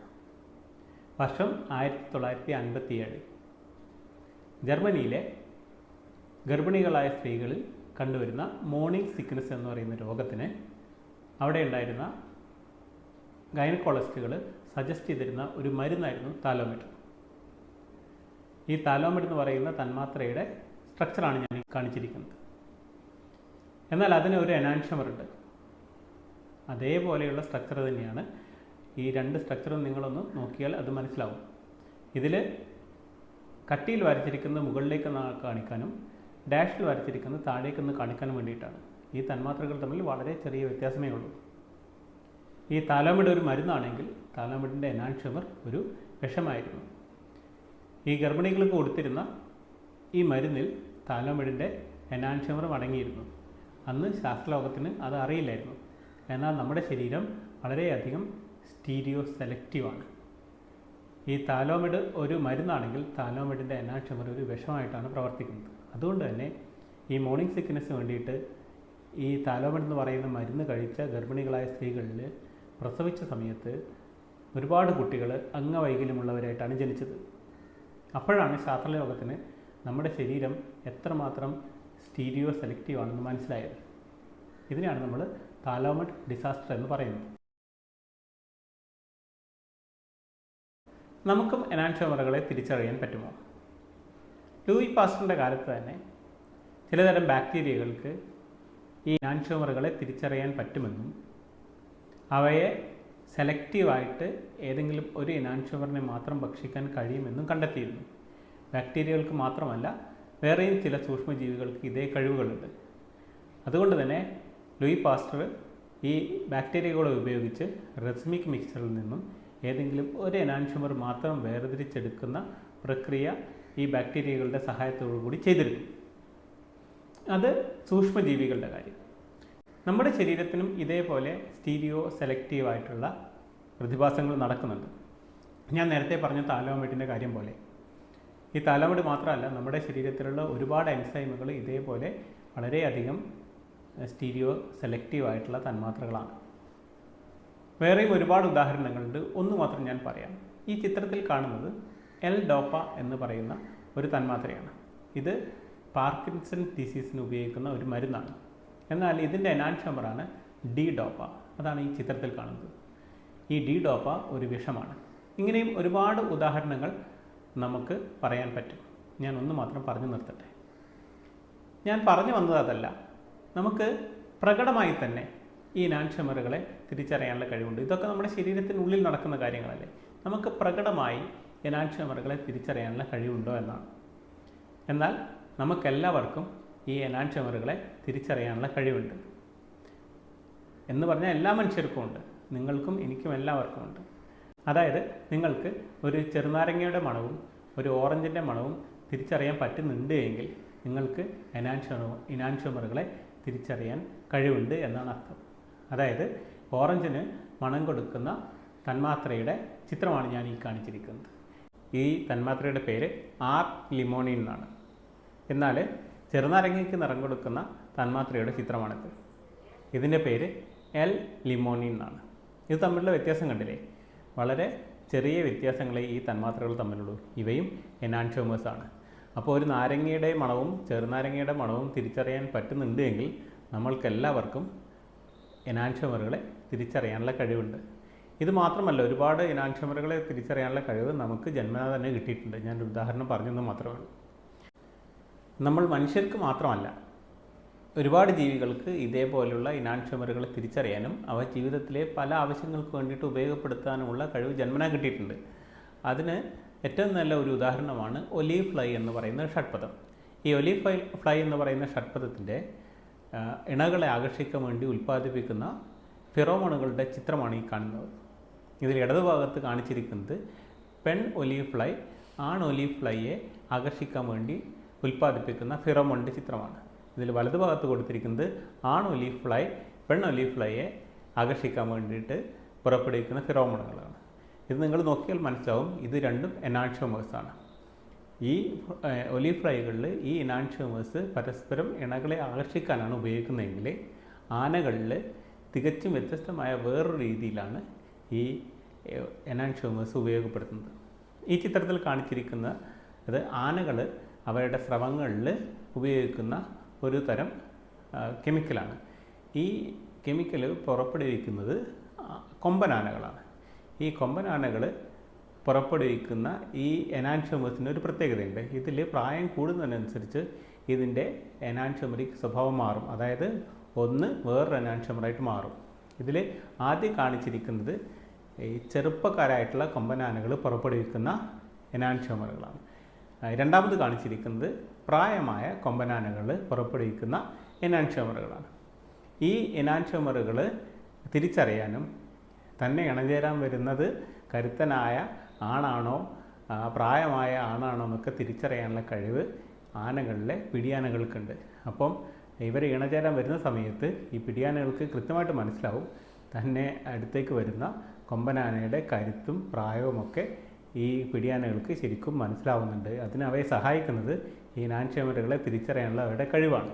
വർഷം ആയിരത്തി തൊള്ളായിരത്തി അൻപത്തിയേഴ് ജർമ്മനിയിലെ ഗർഭിണികളായ സ്ത്രീകളിൽ കണ്ടുവരുന്ന മോർണിംഗ് സിക്നസ് എന്ന് പറയുന്ന രോഗത്തിന് അവിടെ ഉണ്ടായിരുന്ന ഗൈനക്കോളജിസ്റ്റുകൾ സജസ്റ്റ് ചെയ്തിരുന്ന ഒരു മരുന്നായിരുന്നു താലോമെഡ് ഈ താലോമെഡ് എന്ന് പറയുന്ന തന്മാത്രയുടെ സ്ട്രക്ചറാണ് ഞാൻ കാണിച്ചിരിക്കുന്നത്. എന്നാൽ അതിന് ഒരു എനാൻഷമർ ഉണ്ട്. അതേപോലെയുള്ള സ്ട്രക്ചർ തന്നെയാണ്. ഈ രണ്ട് സ്ട്രക്ചറും നിങ്ങളൊന്ന് നോക്കിയാൽ അത് മനസ്സിലാവും. ഇതിൽ കട്ടിയിൽ വരച്ചിരിക്കുന്നത് മുകളിലേക്ക് കാണിക്കാനും ഡാഷിൽ വരച്ചിരിക്കുന്നത് താഴേക്കൊന്ന് കാണിക്കാനും വേണ്ടിയിട്ടാണ്. ഈ തന്മാത്രകൾ തമ്മിൽ വളരെ ചെറിയ വ്യത്യാസമേ ഉള്ളൂ. ഈ താലോമിഡ് ഒരു മരുന്നാണെങ്കിൽ താലോമിഡിന്റെ എനാൻഷമർ ഒരു വിഷമായിരുന്നു. ഈ ഗർഭിണികൾക്ക് കൊടുത്തിരുന്ന ഈ മരുന്നിൽ താലോമിഡിന്റെ എനാൻഷമറും അടങ്ങിയിരുന്നു അന്ന് ശാസ്ത്രലോകത്തിന് അത് അറിയില്ലായിരുന്നു. എന്നാൽ നമ്മുടെ ശരീരം വളരെയധികം സ്റ്റീരിയോ സെലക്റ്റീവാണ് ഈ താലോമിഡ് ഒരു മരുന്നാണെങ്കിൽ താലോമിഡിന്റെ എനാക്ഷമർ ഒരു വിഷമായിട്ടാണ് പ്രവർത്തിക്കുന്നത്. അതുകൊണ്ട് തന്നെ ഈ മോർണിംഗ് സിക്നസ് വേണ്ടിയിട്ട് ഈ താലോമിഡ് എന്ന് പറയുന്ന മരുന്ന് കഴിച്ച ഗർഭിണികളായ സ്ത്രീകളിൽ പ്രസവിച്ച സമയത്ത് ഒരുപാട് കുട്ടികൾ അംഗവൈകല്യമുള്ളവരായിട്ടാണ് ജനിച്ചത്. അപ്പോഴാണ് ശാസ്ത്രലോകത്തിന് നമ്മുടെ ശരീരം എത്രമാത്രം സ്റ്റീരിയോ സെലക്റ്റീവ് ആണെന്ന് മനസ്സിലായത്. ഇതിനെയാണ് നമ്മൾ താലോമഡ് ഡിസാസ്റ്റർ എന്ന് പറയുന്നത്. നമുക്കും എനാൻഷോമറുകളെ തിരിച്ചറിയാൻ പറ്റുമോ? ലൂയി പാസ്റ്ററിന്റെ കാലത്ത് തന്നെ ചിലതരം ബാക്ടീരിയകൾക്ക് ഈ എനാൻഷോമറുകളെ തിരിച്ചറിയാൻ പറ്റുമെന്നും അവയെ സെലക്റ്റീവായിട്ട് ഏതെങ്കിലും ഒരു എനാൻഷോമറിനെ മാത്രം ഭക്ഷിക്കാൻ കഴിയുമെന്നും കണ്ടെത്തിയിരുന്നു. ബാക്ടീരിയകൾക്ക് മാത്രമല്ല വേറെയും ചില സൂക്ഷ്മജീവികൾക്ക് ഇതേ കഴിവുകളുണ്ട്. അതുകൊണ്ട് തന്നെ ലൂയി പാസ്റ്റർ ഈ ബാക്ടീരിയകളെ ഉപയോഗിച്ച് റെസ്മിക് മിക്സറിൽ നിന്നും ഏതെങ്കിലും ഒരു എനാൻഷുമർ മാത്രം വേർതിരിച്ചെടുക്കുന്ന പ്രക്രിയ ഈ ബാക്ടീരിയകളുടെ സഹായത്തോടു കൂടി ചെയ്തിരുന്നു. അത് സൂക്ഷ്മജീവികളുടെ കാര്യം. നമ്മുടെ ശരീരത്തിനും ഇതേപോലെ സ്റ്റീരിയോ സെലക്റ്റീവ് ആയിട്ടുള്ള പ്രതിഭാസങ്ങൾ നടക്കുന്നുണ്ട്. ഞാൻ നേരത്തെ പറഞ്ഞ താലോമേറ്റിന്റെ കാര്യം പോലെ ഈ തലമുടി മാത്രമല്ല നമ്മുടെ ശരീരത്തിലുള്ള ഒരുപാട് എൻസൈമുകൾ ഇതേപോലെ വളരെയധികം സ്റ്റീരിയോ സെലക്റ്റീവ് ആയിട്ടുള്ള തന്മാത്രകളാണ്. വേറെയും ഒരുപാട് ഉദാഹരണങ്ങളുണ്ട്. ഒന്ന് മാത്രം ഞാൻ പറയാം. ഈ ചിത്രത്തിൽ കാണുന്നത് എൽ ഡോപ്പ എന്ന് പറയുന്ന ഒരു തന്മാത്രയാണ്. ഇത് പാർക്കിൻസൺ ഡിസീസിന് ഉപയോഗിക്കുന്ന ഒരു മരുന്നാണ്. എന്നാൽ ഇതിന്റെ എനാൻഷമറാണ് ഡി ഡോപ്പ അതാണ് ഈ ചിത്രത്തിൽ കാണുന്നത്. ഈ ഡി ഡോപ്പ ഒരു വിഷമാണ്. ഇങ്ങനെയും ഒരുപാട് ഉദാഹരണങ്ങൾ നമുക്ക് പറയാൻ പറ്റും. ഞാൻ ഒന്ന് മാത്രം പറഞ്ഞു നിർത്തട്ടെ. ഞാൻ പറഞ്ഞു വന്നത് അതല്ല. നമുക്ക് പ്രകടമായി തന്നെ ഈ നാൻഷമറുകളെ തിരിച്ചറിയാനുള്ള കഴിവുണ്ട്. ഇതൊക്കെ നമ്മുടെ ശരീരത്തിനുള്ളിൽ നടക്കുന്ന കാര്യങ്ങളല്ലേ. നമുക്ക് പ്രകടമായി എനാൻഷമറുകളെ തിരിച്ചറിയാനുള്ള കഴിവുണ്ടോ എന്നാണ്. എന്നാൽ നമുക്കെല്ലാവർക്കും ഈ എനാൻഷമറുകളെ തിരിച്ചറിയാനുള്ള കഴിവുണ്ട്. എന്ന് പറഞ്ഞാൽ എല്ലാ മനുഷ്യർക്കും ഉണ്ട്. നിങ്ങൾക്കും എനിക്കും എല്ലാവർക്കും ഉണ്ട്. അതായത് നിങ്ങൾക്ക് ഒരു ചെറുനാരങ്ങയുടെ മണവും ഒരു ഓറഞ്ചിന്റെ മണവും തിരിച്ചറിയാൻ പറ്റുന്നുണ്ട് എങ്കിൽ നിങ്ങൾക്ക് എനാൻഷമ ഇനാൻഷ്യമറുകളെ തിരിച്ചറിയാൻ കഴിവുണ്ട് എന്നാണ് അർത്ഥം. അതായത് ഓറഞ്ചിന് മണം കൊടുക്കുന്ന തന്മാത്രയുടെ ചിത്രമാണ് ഞാൻ ഈ കാണിച്ചിരിക്കുന്നത്. ഈ തന്മാത്രയുടെ പേര് ആർ ലിമോണിൻ എന്നാണ്. എന്നാൽ ചെറുനാരങ്ങയ്ക്ക് നിറം കൊടുക്കുന്ന തന്മാത്രയുടെ ചിത്രമാണിത്. ഇതിന്റെ പേര് എൽ ലിമോണിൻ എന്നാണ്. ഇത് തമ്മിലുള്ള വ്യത്യാസം കണ്ടില്ലേ? വളരെ ചെറിയ വ്യത്യാസങ്ങളെ ഈ തന്മാത്രകൾ തമ്മിലുള്ളൂ. ഇവയും എനാൻഷോമേഴ്സ് ആണ്. അപ്പോൾ ഒരു നാരങ്ങയുടെ മണവും ചെറുനാരങ്ങയുടെ മണവും തിരിച്ചറിയാൻ പറ്റുന്നുണ്ട് എങ്കിൽ നമ്മൾക്കെല്ലാവർക്കും എനാൻഷോമറുകളെ തിരിച്ചറിയാനുള്ള കഴിവുണ്ട്. ഇത് മാത്രമല്ല ഒരുപാട് എനാൻഷോമറുകളെ തിരിച്ചറിയാനുള്ള കഴിവ് നമുക്ക് ജന്മനാ തന്നെ കിട്ടിയിട്ടുണ്ട്. ഞാൻ ഒരു ഉദാഹരണം പറഞ്ഞെന്ന് മാത്രമേ ഉള്ളൂ. നമ്മൾ മനുഷ്യർക്ക് മാത്രമല്ല ഒരുപാട് ജീവികൾക്ക് ഇതേപോലുള്ള ഇനാൻഷമറുകളെ തിരിച്ചറിയാനും അവ ജീവിതത്തിലെ പല ആവശ്യങ്ങൾക്ക് വേണ്ടിയിട്ട് ഉപയോഗപ്പെടുത്താനുമുള്ള കഴിവ് ജന്മനാ കിട്ടിയിട്ടുണ്ട്. അതിന് ഏറ്റവും നല്ല ഒരു ഉദാഹരണമാണ് ഒലീവ് ഫ്ലൈ എന്ന് പറയുന്ന ഷഡ്പദം. ഈ ഒലീവ് ഫ്ലൈ ഫ്ലൈ എന്ന് പറയുന്ന ഷഡ്പദത്തിന്റെ ഇണകളെ ആകർഷിക്കാൻ വേണ്ടി ഉൽപ്പാദിപ്പിക്കുന്ന ഫിറോമോണുകളുടെ ചിത്രമാണ് ഈ കാണുന്നത്. ഇതിൽ ഇടതുഭാഗത്ത് കാണിച്ചിരിക്കുന്നത് പെൺ ഒലീവ് ഫ്ലൈ ആൺ ഒലീവ് ഫ്ലൈയെ ആകർഷിക്കാൻ വേണ്ടി ഉൽപ്പാദിപ്പിക്കുന്ന ഫിറോമോണിന്റെ ചിത്രമാണ്. ഇതിൽ വലതുഭാഗത്ത് കൊടുത്തിരിക്കുന്നത് ഒലീവ് ഫ്ലൈ ഒലീവ് ഫ്ലൈയെ ആകർഷിക്കാൻ വേണ്ടിയിട്ട് പുറപ്പെടുവിക്കുന്ന ഫിറോമോണുകളാണ് ഇത് നിങ്ങൾ നോക്കിയാൽ മനസ്സിലാവും ഇത് രണ്ടും എനാൻഷോമേഴ്സ് ആണ് ഈ ഒലീവ് ഫ്ലൈകളിൽ ഈ ഇനാൻഷോമേഴ്സ് പരസ്പരം ഇണകളെ ആകർഷിക്കാനാണ് ഉപയോഗിക്കുന്നതെങ്കിൽ ആനകളിൽ തികച്ചും വ്യത്യസ്തമായ വേറൊരു രീതിയിലാണ് ഈ എനാൻഷോമേഴ്സ് ഉപയോഗപ്പെടുത്തുന്നത്. ഈ ചിത്രത്തിൽ കാണിച്ചിരിക്കുന്ന അത് ആനകൾ അവരുടെ സ്രവങ്ങളിൽ ഉപയോഗിക്കുന്ന ഒരു തരം കെമിക്കലാണ്. ഈ കെമിക്കൽ പുറപ്പെടുവിക്കുന്നത് കൊമ്പനാനകളാണ്. ഈ കൊമ്പനാനകൾ പുറപ്പെടുവിക്കുന്ന ഈ എനാൻഷോമേഴ്സിന് ഒരു പ്രത്യേകതയുണ്ട്. ഇതിൽ പ്രായം കൂടുന്നതിനനുസരിച്ച് ഇതിന്റെ എനാൻഷോമറിക് സ്വഭാവം മാറും. അതായത് ഒന്ന് വേറൊരു എനാൻഷോമറായിട്ട് മാറും. ഇതിൽ ആദ്യം കാണിച്ചിരിക്കുന്നത് ഈ ചെറുപ്പക്കാരായിട്ടുള്ള കൊമ്പനാനകൾ പുറപ്പെടുവിക്കുന്ന എനാൻഷോമറുകളാണ് രണ്ടാമത് കാണിച്ചിരിക്കുന്നത് പ്രായമായ കൊമ്പനാനകൾ പുറപ്പെടുവിക്കുന്ന എനാൻഷോമറുകളാണ് ഈ എനാൻഷോമറുകൾ തിരിച്ചറിയാനും തന്നെ ഇണചേരാൻ വരുന്നത് കരുത്തനായ ആണാണോ പ്രായമായ ആണാണോ എന്നൊക്കെ തിരിച്ചറിയാനുള്ള കഴിവ് ആനകളിലെ പിടിയാനകൾക്കുണ്ട്. അപ്പം ഇവർ ഇണചേരാൻ വരുന്ന സമയത്ത് ഈ പിടിയാനകൾക്ക് കൃത്യമായിട്ട് മനസ്സിലാവും തന്നെ അടുത്തേക്ക് വരുന്ന കൊമ്പനാനയുടെ കരുത്തും പ്രായവുമൊക്കെ ഈ പിടിയാനകൾക്ക് ശരിക്കും മനസ്സിലാവുന്നുണ്ട്. അതിന് അവയെ സഹായിക്കുന്നത് ഈ നാൻഷ്യമറുകളെ തിരിച്ചറിയാനുള്ള അവരുടെ കഴിവാണ്.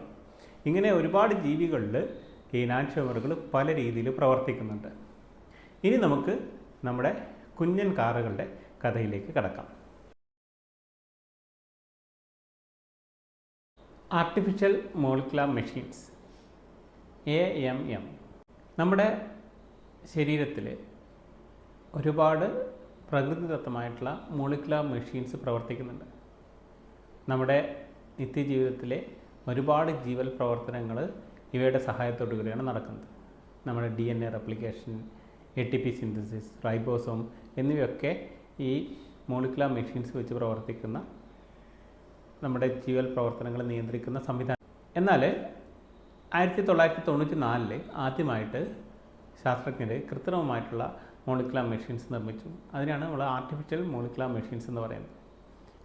ഇങ്ങനെ ഒരുപാട് ജീവികളിൽ ഈ നാൻഷ്യമറുകൾ പല രീതിയിൽ പ്രവർത്തിക്കുന്നുണ്ട്. ഇനി നമുക്ക് നമ്മുടെ കുഞ്ഞൻ കാറുകളുടെ കഥയിലേക്ക് കടക്കാം. Artificial molecular machines A M M നമ്മുടെ ശരീരത്തിൽ ഒരുപാട് പ്രകൃതിദത്തമായിട്ടുള്ള മോളിക്കുലാർ മെഷീൻസ് പ്രവർത്തിക്കുന്നുണ്ട്. നമ്മുടെ നിത്യജീവിതത്തിലെ ഒരുപാട് ജീവൽ പ്രവർത്തനങ്ങൾ ഇവയുടെ സഹായത്തോടു കൂടിയാണ് നടക്കുന്നത്. നമ്മുടെ D N A replication A T P synthesis ribosome എന്നിവയൊക്കെ ഈ മോളിക്കുലാർ മെഷീൻസ് വെച്ച് പ്രവർത്തിക്കുന്ന നമ്മുടെ ജീവൽ പ്രവർത്തനങ്ങൾ നിയന്ത്രിക്കുന്ന സംവിധാനം. എന്നാൽ ആയിരത്തി തൊള്ളായിരത്തി തൊണ്ണൂറ്റി നാലിൽ ആദ്യമായിട്ട് ശാസ്ത്രജ്ഞർ കൃത്രിമമായിട്ടുള്ള മോളിക്കുലാർ മെഷീൻസ് നിർമ്മിച്ചു. അതിനാണ് നമ്മൾ ആർട്ടിഫിഷ്യൽ മോളിക്കുലാർ മെഷീൻസ് എന്ന് പറയുന്നത്.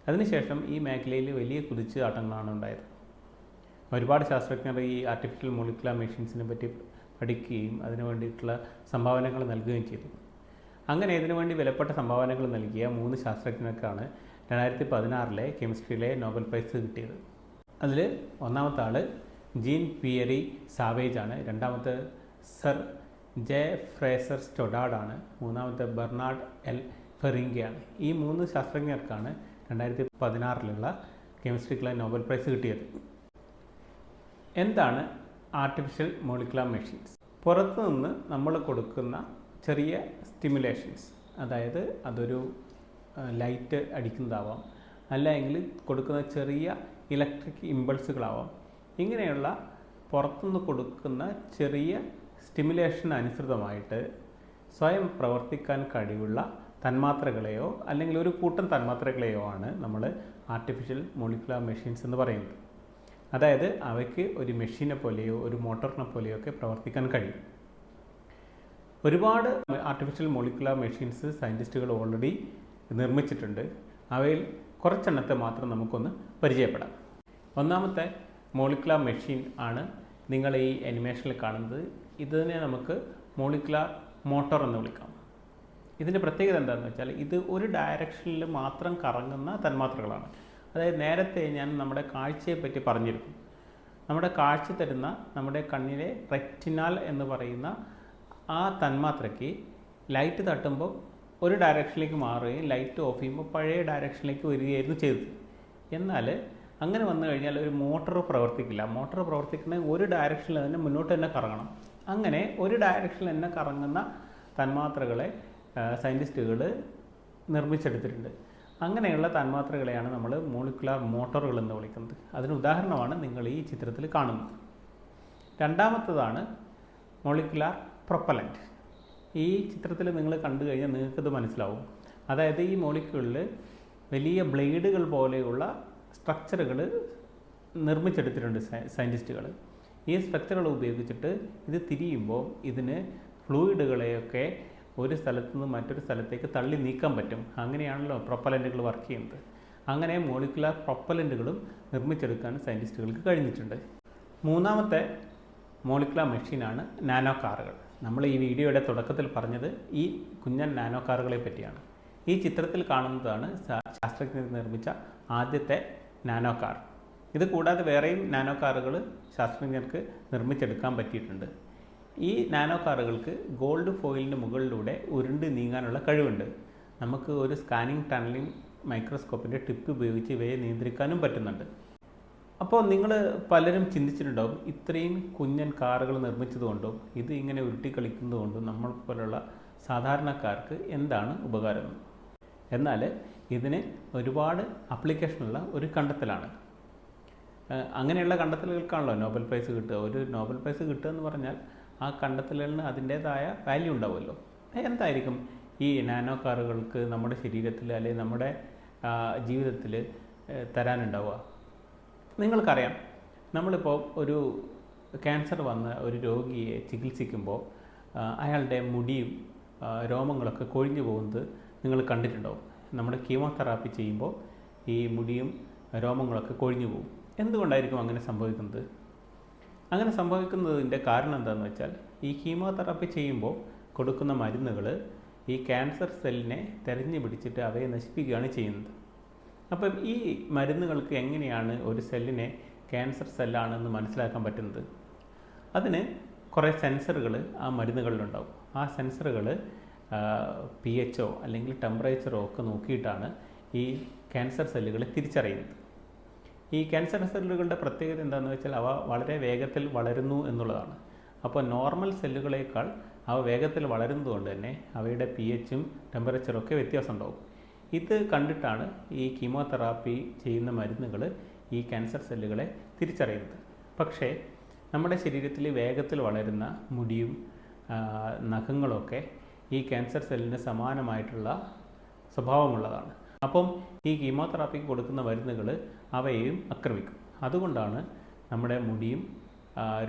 അതിനുശേഷം ഈ മേഖലയിൽ വലിയ കുതിച്ചുചാട്ടങ്ങളാണ് ഉണ്ടായത്. ഒരുപാട് ശാസ്ത്രജ്ഞർ ഈ ആർട്ടിഫിഷ്യൽ മോളിക്കുലാർ മെഷീൻസിനെ പറ്റി പഠിക്കുകയും അതിനു വേണ്ടിയിട്ടുള്ള സംഭാവനകൾ നൽകുകയും ചെയ്തു. അങ്ങനെ ഇതിനു വേണ്ടി വിലപ്പെട്ട സംഭാവനകൾ നൽകിയ മൂന്ന് ശാസ്ത്രജ്ഞർക്കാണ് രണ്ടായിരത്തി പതിനാറിലെ കെമിസ്ട്രിയിലെ നോബൽ പ്രൈസ് കിട്ടിയത്. അതിൽ ഒന്നാമത്തെ ആൾ ജീൻ പിയറി സാവേജ് ആണ്. രണ്ടാമത്തെ സർ ജെ ഫ്രേസർ സ്റ്റൊഡാഡാണ് മൂന്നാമത്തെ ബെർണാഡ് എൽ ഫെറിങ്കയാണ് ഈ മൂന്ന് ശാസ്ത്രജ്ഞർക്കാണ് രണ്ടായിരത്തി പതിനാറിലുള്ള കെമിസ്ട്രിക്കുള്ള നോബൽ പ്രൈസ് കിട്ടിയത്. എന്താണ് ആർട്ടിഫിഷ്യൽ മോളിക്കുലർ മെഷീൻസ്? പുറത്തു നിന്ന് നമ്മൾ കൊടുക്കുന്ന ചെറിയ സ്റ്റിമുലേഷൻസ് അതായത് അതൊരു ലൈറ്റ് അടിക്കുന്നതാവാം അല്ലെങ്കിൽ കൊടുക്കുന്ന ചെറിയ ഇലക്ട്രിക് ഇമ്പൾസുകളാവാം ഇങ്ങനെയുള്ള പുറത്തുനിന്ന് കൊടുക്കുന്ന ചെറിയ സ്റ്റിമുലേഷൻ അനുസൃതമായിട്ട് സ്വയം പ്രവർത്തിക്കാൻ കഴിവുള്ള തന്മാത്രകളെയോ അല്ലെങ്കിൽ ഒരു കൂട്ടം തന്മാത്രകളെയോ ആണ് നമ്മൾ ആർട്ടിഫിഷ്യൽ മോളിക്കുലർ മെഷീൻസ് എന്ന് പറയുന്നത്. അതായത് അവയ്ക്ക് ഒരു മെഷീനെ പോലെയോ ഒരു മോട്ടറിനെ പോലെയോ ഒക്കെ പ്രവർത്തിക്കാൻ കഴിയും. ഒരുപാട് ആർട്ടിഫിഷ്യൽ മോളിക്കുലർ മെഷീൻസ് സയന്റിസ്റ്റുകൾ ഓൾറെഡി നിർമ്മിച്ചിട്ടുണ്ട്. അവയിൽ കുറച്ചെണ്ണത്തെ മാത്രം നമുക്കൊന്ന് പരിചയപ്പെടാം. ഒന്നാമത്തെ മോളിക്കുലർ മെഷീൻ ആണ് നിങ്ങൾ ഈ അനിമേഷനിൽ കാണുന്നത്. ഇതിനെ നമുക്ക് മോളിക്കുലർ മോട്ടോർ എന്ന് വിളിക്കാം. ഇതിന്റെ പ്രത്യേകത എന്താണെന്ന് വെച്ചാൽ ഇത് ഒരു ഡയറക്ഷനിൽ മാത്രം കറങ്ങുന്ന തന്മാത്രകളാണ്. അതായത് നേരത്തെ ഞാൻ നമ്മുടെ കാഴ്ചയെ പറ്റി പറഞ്ഞിരുന്നു. നമ്മുടെ കാഴ്ച തരുന്ന നമ്മുടെ കണ്ണിലെ റെറ്റിനാൽ എന്ന് പറയുന്ന ആ തന്മാത്രയ്ക്ക് ലൈറ്റ് തട്ടുമ്പോൾ ഒരു ഡയറക്ഷനിലേക്ക് മാറുകയും ലൈറ്റ് ഓഫ് ചെയ്യുമ്പോൾ പഴയ ഡയറക്ഷനിലേക്ക് വരികയായിരുന്നു ചെയ്തത്. എന്നാൽ അങ്ങനെ വന്നു കഴിഞ്ഞാൽ ഒരു മോട്ടോർ പ്രവർത്തിക്കില്ല. മോട്ടോർ പ്രവർത്തിക്കണമെങ്കിൽ ഒരു ഡയറക്ഷനിൽ തന്നെ മുന്നോട്ട് തന്നെ കറങ്ങണം. അങ്ങനെ ഒരു ഡയറക്ഷനിൽ തന്നെ കറങ്ങുന്ന തന്മാത്രകളെ സയന്റിസ്റ്റുകൾ നിർമ്മിച്ചെടുത്തിട്ടുണ്ട്. അങ്ങനെയുള്ള തന്മാത്രകളെയാണ് നമ്മൾ മോളിക്കുലാർ മോട്ടോറുകൾ എന്ന് വിളിക്കുന്നത്. അതിന് ഉദാഹരണമാണ് നിങ്ങൾ ഈ ചിത്രത്തിൽ കാണുന്നത്. രണ്ടാമത്തതാണ് മോളിക്കുലാർ പ്രൊപ്പലന്റ് ഈ ചിത്രത്തിൽ നിങ്ങൾ കണ്ടു കഴിഞ്ഞാൽ നിങ്ങൾക്കത് മനസ്സിലാവും. അതായത് ഈ മോളിക്യൂളിൽ വലിയ ബ്ലേഡുകൾ പോലെയുള്ള സ്ട്രക്ചറുകൾ നിർമ്മിച്ചെടുത്തിട്ടുണ്ട് സയന്റിസ്റ്റുകൾ ഈ സ്ട്രക്ചറുകൾ ഉപയോഗിച്ചിട്ട് ഇത് തിരിയുമ്പോൾ ഇതിന് ഫ്ലൂയിഡുകളെയൊക്കെ ഒരു സ്ഥലത്ത് നിന്ന് മറ്റൊരു സ്ഥലത്തേക്ക് തള്ളി നീക്കാൻ പറ്റും. അങ്ങനെയാണല്ലോ പ്രൊപ്പലന്റുകൾ വർക്ക് ചെയ്യുന്നത്. അങ്ങനെ മോളിക്കുലാർ പ്രൊപ്പലന്റുകളും നിർമ്മിച്ചെടുക്കാൻ സയന്റിസ്റ്റുകൾക്ക് കഴിഞ്ഞിട്ടുണ്ട്. മൂന്നാമത്തെ മോളിക്കുലാർ മെഷീനാണ് നാനോ കാറുകൾ നമ്മൾ ഈ വീഡിയോയുടെ തുടക്കത്തിൽ പറഞ്ഞത് ഈ കുഞ്ഞൻ നാനോ കാറുകളെ പറ്റിയാണ്. ഈ ചിത്രത്തിൽ കാണുന്നതാണ് ശാസ്ത്രജ്ഞർ നിർമ്മിച്ച ആദ്യത്തെ നാനോ കാർ ഇത് കൂടാതെ വേറെയും നാനോ കാറുകൾ ശാസ്ത്രജ്ഞർക്ക് നിർമ്മിച്ചെടുക്കാൻ പറ്റിയിട്ടുണ്ട്. ഈ നാനോ കാറുകൾക്ക് ഗോൾഡ് ഫോയിലിന് മുകളിലൂടെ ഉരുണ്ട് നീങ്ങാനുള്ള കഴിവുണ്ട്. നമുക്ക് ഒരു സ്കാനിങ് ടണലിംഗ് മൈക്രോസ്കോപ്പിന്റെ ടിപ്പ് ഉപയോഗിച്ച് ഇവയെ നിയന്ത്രിക്കാനും പറ്റുന്നുണ്ട്. അപ്പോൾ നിങ്ങൾ പലരും ചിന്തിച്ചിട്ടുണ്ടാവും ഇത്രയും കുഞ്ഞൻ കാറുകൾ നിർമ്മിച്ചതുകൊണ്ടും ഇത് ഇങ്ങനെ ഉരുട്ടി കളിക്കുന്നതുകൊണ്ടും നമ്മൾ പോലുള്ള സാധാരണക്കാർക്ക് എന്താണ് ഉപകാരം? എന്നാൽ ഇതിന് ഒരുപാട് ആപ്ലിക്കേഷനുള്ള ഒരു കണ്ടെത്തലാണ്. അങ്ങനെയുള്ള കണ്ടെത്തലുകൾക്കാണല്ലോ നോബൽ പ്രൈസ് കിട്ടുക. ഒരു നോബൽ പ്രൈസ് കിട്ടുക എന്ന് പറഞ്ഞാൽ ആ കണ്ടെത്തലുകളിന് അതിന്റേതായ വാല്യൂ ഉണ്ടാവുമല്ലോ. എന്തായിരിക്കും? ഈ നാനോ കാറുകൾക്ക് നമ്മുടെ ശരീരത്തിൽ അല്ലെങ്കിൽ നമ്മുടെ ജീവിതത്തിൽ തരാനുണ്ടാവുക. നിങ്ങൾക്കറിയാം നമ്മളിപ്പോൾ ഒരു ക്യാൻസർ വന്ന ഒരു രോഗിയെ ചികിത്സിക്കുമ്പോൾ അയാളുടെ മുടിയും രോമങ്ങളൊക്കെ കൊഴിഞ്ഞു പോകുന്നത് നിങ്ങൾ കണ്ടിട്ടുണ്ടാവും. നമ്മുടെ കീമോതെറാപ്പി ചെയ്യുമ്പോൾ ഈ മുടിയും രോമങ്ങളൊക്കെ കൊഴിഞ്ഞു പോകും. എന്തുകൊണ്ടായിരിക്കും അങ്ങനെ സംഭവിക്കുന്നത്? അങ്ങനെ സംഭവിക്കുന്നതിന്റെ കാരണം എന്താണെന്ന് വെച്ചാൽ ഈ കീമോതെറാപ്പി ചെയ്യുമ്പോൾ കൊടുക്കുന്ന മരുന്നുകൾ ഈ ക്യാൻസർ സെല്ലിനെ തെരഞ്ഞു പിടിച്ചിട്ട് അവയെ നശിപ്പിക്കുകയാണ് ചെയ്യുന്നത്. അപ്പം ഈ മരുന്നുകൾക്ക് എങ്ങനെയാണ് ഒരു സെല്ലിനെ ക്യാൻസർ സെല്ലാണെന്ന് മനസ്സിലാക്കാൻ പറ്റുന്നത്? അതിന് കുറേ സെൻസറുകൾ ആ മരുന്നുകളിലുണ്ടാവും. ആ സെൻസറുകൾ പി എച്ച് അല്ലെങ്കിൽ ടെമ്പറേച്ചറോ ഒക്കെ നോക്കിയിട്ടാണ് ഈ ക്യാൻസർ സെല്ലുകളെ തിരിച്ചറിയുന്നത്. ഈ ക്യാൻസർ സെല്ലുകളുടെ പ്രത്യേകത എന്താണെന്ന് വെച്ചാൽ അവ വളരെ വേഗത്തിൽ വളരുന്നു എന്നുള്ളതാണ്. അപ്പോൾ നോർമൽ സെല്ലുകളേക്കാൾ അവ വേഗത്തിൽ വളരുന്നതുകൊണ്ട് തന്നെ അവയുടെ പി എച്ചും ടെമ്പറേച്ചറും ഒക്കെ വ്യത്യാസം ഉണ്ടാവും. ഇത് കണ്ടിട്ടാണ് ഈ കീമോതെറാപ്പി ചെയ്യുന്ന മരുന്നുകൾ ഈ ക്യാൻസർ സെല്ലുകളെ തിരിച്ചറിയുന്നത്. പക്ഷേ നമ്മുടെ ശരീരത്തിൽ വേഗത്തിൽ വളരുന്ന മുടിയും നഖങ്ങളൊക്കെ ഈ ക്യാൻസർ സെല്ലിന് സമാനമായിട്ടുള്ള സ്വഭാവമുള്ളതാണ്. അപ്പം ഈ കീമോതെറാപ്പിക്ക് കൊടുക്കുന്ന മരുന്നുകൾ അവയെയും ആക്രമിക്കും. അതുകൊണ്ടാണ് നമ്മുടെ മുടിയും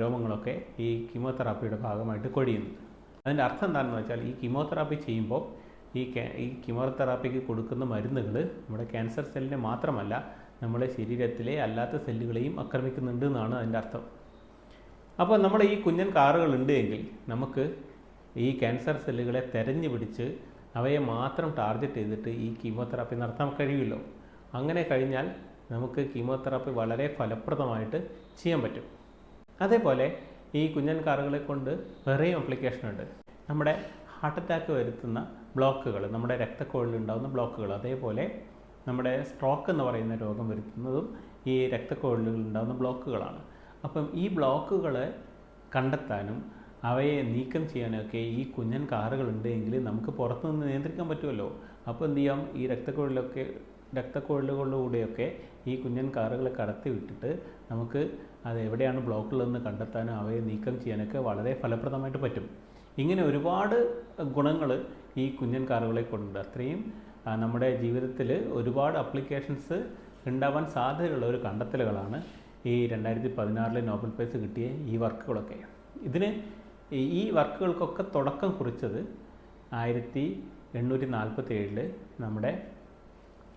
രോമങ്ങളൊക്കെ ഈ കീമോതെറാപ്പിയുടെ ഭാഗമായിട്ട് കൊഴിയുന്നത് അതിന്റെ അർത്ഥം എന്താണെന്ന് വെച്ചാൽ ഈ കീമോതെറാപ്പി ചെയ്യുമ്പോൾ ഈ ഈ കീമോതെറാപ്പിക്ക് കൊടുക്കുന്ന മരുന്നുകൾ നമ്മുടെ ക്യാൻസർ സെല്ലിനെ മാത്രമല്ല നമ്മുടെ ശരീരത്തിലെ അല്ലാത്ത സെല്ലുകളെയും ആക്രമിക്കുന്നുണ്ട് എന്നാണ് അതിന്റെ അർത്ഥം. അപ്പോൾ നമ്മുടെ ഈ കുഞ്ഞൻ കാറുകൾ ഉണ്ട് എങ്കിൽ നമുക്ക് ഈ ക്യാൻസർ സെല്ലുകളെ തെരഞ്ഞു പിടിച്ച് അവയെ മാത്രം ടാർഗറ്റ് ചെയ്തിട്ട് ഈ കീമോതെറാപ്പി നടത്താൻ കഴിയുമല്ലോ. അങ്ങനെ കഴിഞ്ഞാൽ നമുക്ക് കീമോതെറാപ്പി വളരെ ഫലപ്രദമായിട്ട് ചെയ്യാൻ പറ്റും. അതേപോലെ ഈ കുഞ്ഞൻ കാറുകളെ കൊണ്ട് വേറെയും ആപ്ലിക്കേഷൻ ഉണ്ട്. നമ്മുടെ ഹാർട്ട് അറ്റാക്ക് വരുത്തുന്ന ബ്ലോക്കുകൾ നമ്മുടെ രക്തക്കുഴലിൽ ഉണ്ടാകുന്ന ബ്ലോക്കുകൾ അതേപോലെ നമ്മുടെ സ്ട്രോക്ക് എന്ന് പറയുന്ന രോഗം വരുത്തുന്നതും ഈ രക്തക്കുഴലുകളിൽ ഉണ്ടാകുന്ന ബ്ലോക്കുകളാണ് അപ്പം ഈ ബ്ലോക്കുകൾ കണ്ടെത്താനും അവയെ നീക്കം ചെയ്യാനൊക്കെ ഈ കുഞ്ഞൻ കാറുകളുണ്ട് എങ്കിൽ നമുക്ക് പുറത്തുനിന്ന് നിയന്ത്രിക്കാൻ പറ്റുമല്ലോ. അപ്പോൾ എന്ത് ചെയ്യാം? ഈ രക്തക്കുഴലൊക്കെ രക്തക്കുഴലുകളിലൂടെയൊക്കെ ഈ കുഞ്ഞൻ കാറുകളെ കടത്തി വിട്ടിട്ട് നമുക്ക് അത് എവിടെയാണ് ബ്ലോക്കുള്ളതെന്ന് കണ്ടെത്താനും അവയെ നീക്കം ചെയ്യാനൊക്കെ വളരെ ഫലപ്രദമായിട്ട് പറ്റും. ഇങ്ങനെ ഒരുപാട് ഗുണങ്ങൾ ഈ കുഞ്ഞൻ കാറുകളെ കൊണ്ടുണ്ട്. അത്രയും നമ്മുടെ ജീവിതത്തിൽ ഒരുപാട് അപ്ലിക്കേഷൻസ് ഉണ്ടാവാൻ സാധ്യതയുള്ള ഒരു കണ്ടെത്തലുകളാണ് ഈ രണ്ടായിരത്തി പതിനാറിലെ നോബൽ പ്രൈസ് കിട്ടിയ ഈ വർക്കുകളൊക്കെ. ഇതിന് ഈ- വർക്കുകൾക്കൊക്കെ തുടക്കം കുറിച്ചത് ആയിരത്തി എണ്ണൂറ്റി നാൽപ്പത്തി ഏഴിൽ നമ്മുടെ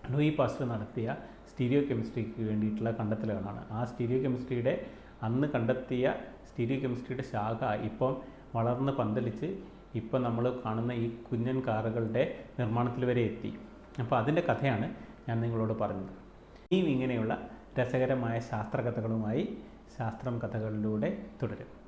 ലൂയി പാസ്റ്റർ നടത്തിയ സ്റ്റീരിയോ കെമിസ്ട്രിക്ക് വേണ്ടിയിട്ടുള്ള കണ്ടെത്തലുകളാണ്. ആ സ്റ്റീരിയോ കെമിസ്ട്രിയുടെ അന്ന് കണ്ടെത്തിയ സ്റ്റീരിയോ കെമിസ്ട്രിയുടെ ശാഖ ഇപ്പം വളർന്ന് പന്തലിച്ച് ഇപ്പം നമ്മൾ കാണുന്ന ഈ കുഞ്ഞൻ കാറുകളുടെ നിർമ്മാണത്തിൽ വരെ എത്തി. അപ്പോൾ അതിന്റെ കഥയാണ് ഞാൻ നിങ്ങളോട് പറഞ്ഞത്. ഇനിയും ഇങ്ങനെയുള്ള രസകരമായ ശാസ്ത്രകഥകളുമായി ശാസ്ത്രം കഥകളിലൂടെ തുടരും.